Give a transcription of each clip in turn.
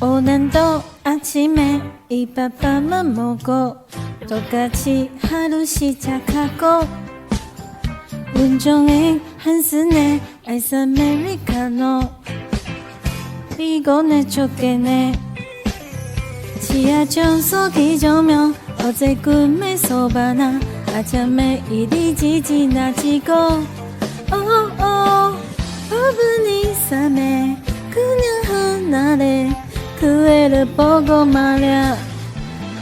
오늘도 아침에 이 밥밥만 먹고 똑같이 하루 시작하고 운종의 한스네 아이스 아메리카노 피곤해 죽겠네. 지하 전속이 조명 어제 꿈에서 봐나 아침에 일이 지나치고. 오오 어분이 싸매 그냥 하나래 그 애를 보고 말야.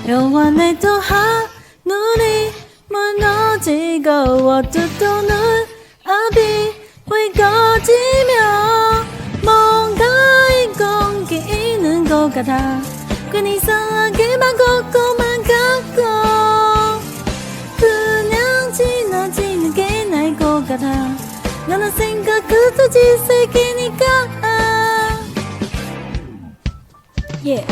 영원에도 하늘이 무너지고 어두도 눈 앞이 회거지며 뭔가 이 공기 있는 것 같아 괜히 이상하게만 걷고만 가고 그냥 지나치는 게 나을 것 같아 나는 생각 그도 지새끼니까 예,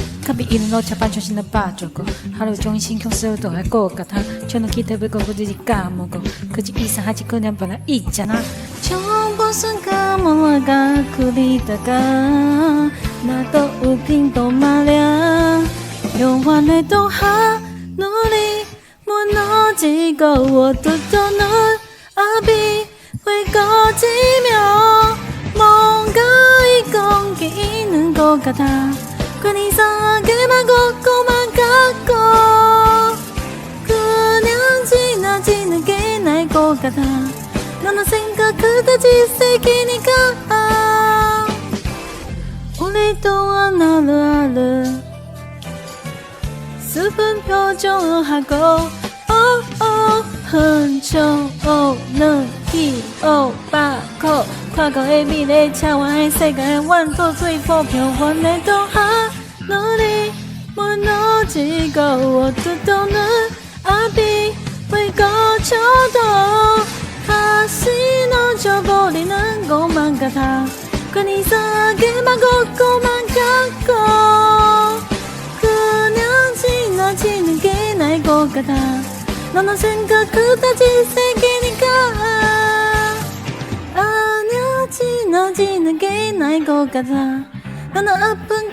이른 오차 반초신을 빠졌고 하루 종일 신경 써도 할 것 같아. 저는 기대를 거부지 까먹고 그지 이상하지 그냥 변화 있잖아. 처음 무슨 까먹어가 그리다가 나도 웃긴 또 말야. 영원에도 하늘이 무너지고 어두도 눈 앞이 회거지며 뭔가 이 공기 있는 것 같아 괜히 이상하게만 걷고만 가고 그냥 지나치는 게 나을 것 같아 너는 생각 그다지 새끼니까 오랫동안 하루하루 슬픈 표정을 하고 오오 hun쳐오는 기어받고 과거의 미래 차와의 세계 완도 수입포 병원에도 하늘이 어두도 눈 앞이 회거쳐도 다시 너져버리는 것만 같아. 괜히 이상하게만 걷고만 가고 그냥 지나치는 게 나을 것 같아. 너는 생각 그다지 새끼니까. 아니야 지나치는 게 나을 것 같아. 너는 아픈